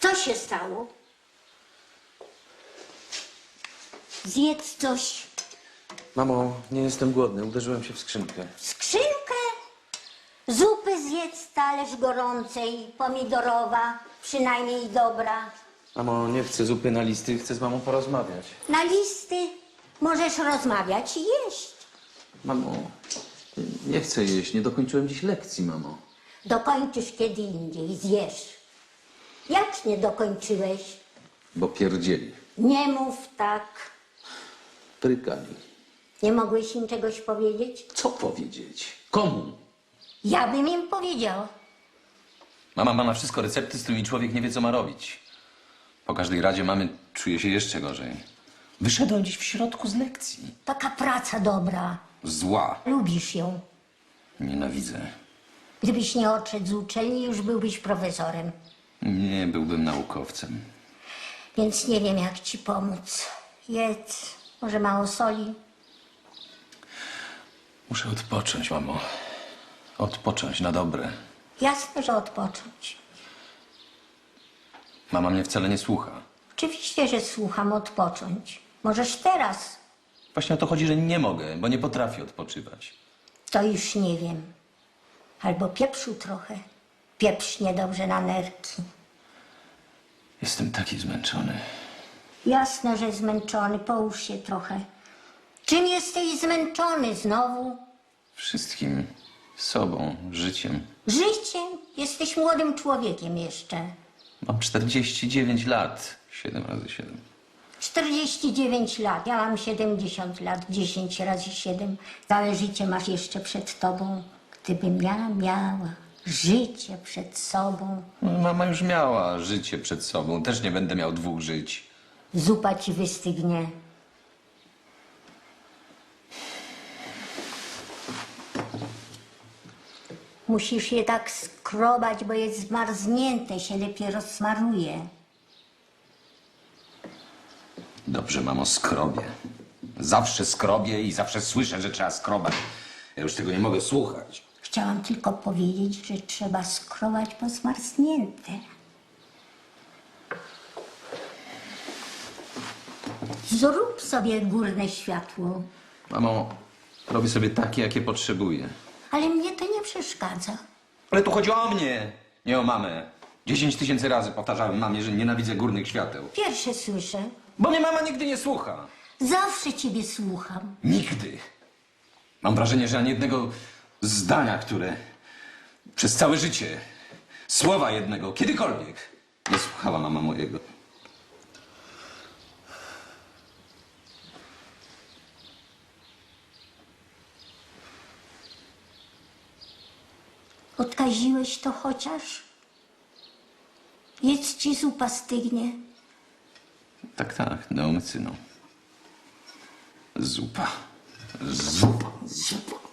Co się stało? Zjedz coś. Mamo, nie jestem głodny. Uderzyłem się w skrzynkę. Skrzynkę? Zupy zjedz talerz gorącej, pomidorowa, przynajmniej dobra. Mamo, nie chcę zupy na listy, chcę z mamą porozmawiać. Na listy możesz rozmawiać i jeść. Mamo, nie chcę jeść. Nie dokończyłem dziś lekcji, mamo. Dokończysz kiedy indziej, zjesz. Jak nie dokończyłeś? Bo pierdzieli. Nie mów tak. Prykali. Nie mogłeś im czegoś powiedzieć? Co powiedzieć? Komu? Ja bym im powiedział. Mama ma na wszystko recepty, z którymi człowiek nie wie, co ma robić. Po każdej radzie mamy czuje się jeszcze gorzej. Wyszedłem dziś w środku z lekcji. Taka praca dobra. Zła. Lubisz ją. Nienawidzę. Gdybyś nie odszedł z uczelni, już byłbyś profesorem. Nie byłbym naukowcem. Więc nie wiem, jak ci pomóc. Jedz, może mało soli. Muszę odpocząć, mamo. Odpocząć na dobre. Jasne, że odpocząć. Mama mnie wcale nie słucha. Oczywiście, że słucham odpocząć. Możesz teraz. Właśnie o to chodzi, że nie mogę, bo nie potrafię odpoczywać. To już nie wiem. Albo pieprzu trochę. Pieprz niedobrze na nerki. Jestem taki zmęczony. Jasne, że zmęczony. Połóż się trochę. Czym jesteś zmęczony znowu? Wszystkim. Sobą, życiem. Życiem? Jesteś młodym człowiekiem jeszcze. Mam 49 lat. 7 razy 7. 49 lat, ja mam 70 lat, 10 razy 7. Całe życie masz jeszcze przed tobą. Gdybym ja miała życie przed sobą, Mama już miała życie przed sobą. Też nie będę miał dwóch żyć. zupa ci wystygnie. Musisz je tak skrobać, bo jest zmarznięte, się lepiej rozsmaruje. Dobrze, mamo, skrobię. Zawsze skrobię i zawsze słyszę, że trzeba skrobać. Ja już tego nie mogę słuchać. Chciałam tylko powiedzieć, że trzeba skrobać po zmarznięte. Zrób sobie górne światło, Mamo, robię sobie takie, jakie potrzebuję. ale mnie to nie przeszkadza. Ale tu chodzi o mnie, nie o mamę. Dziesięć tysięcy razy powtarzałem mamie, że nienawidzę górnych świateł. Pierwsze słyszę. Bo mnie mama nigdy nie słucha. Zawsze ciebie słucham. Nigdy. Mam wrażenie, że ani jednego zdania, które przez całe życie, słowa jednego, kiedykolwiek, nie słuchała mama mojego. Odkaziłeś to chociaż? Jedz ci zupa stygnie. Tak, tak, neomycyną. Zupa. Zupa. Zupa.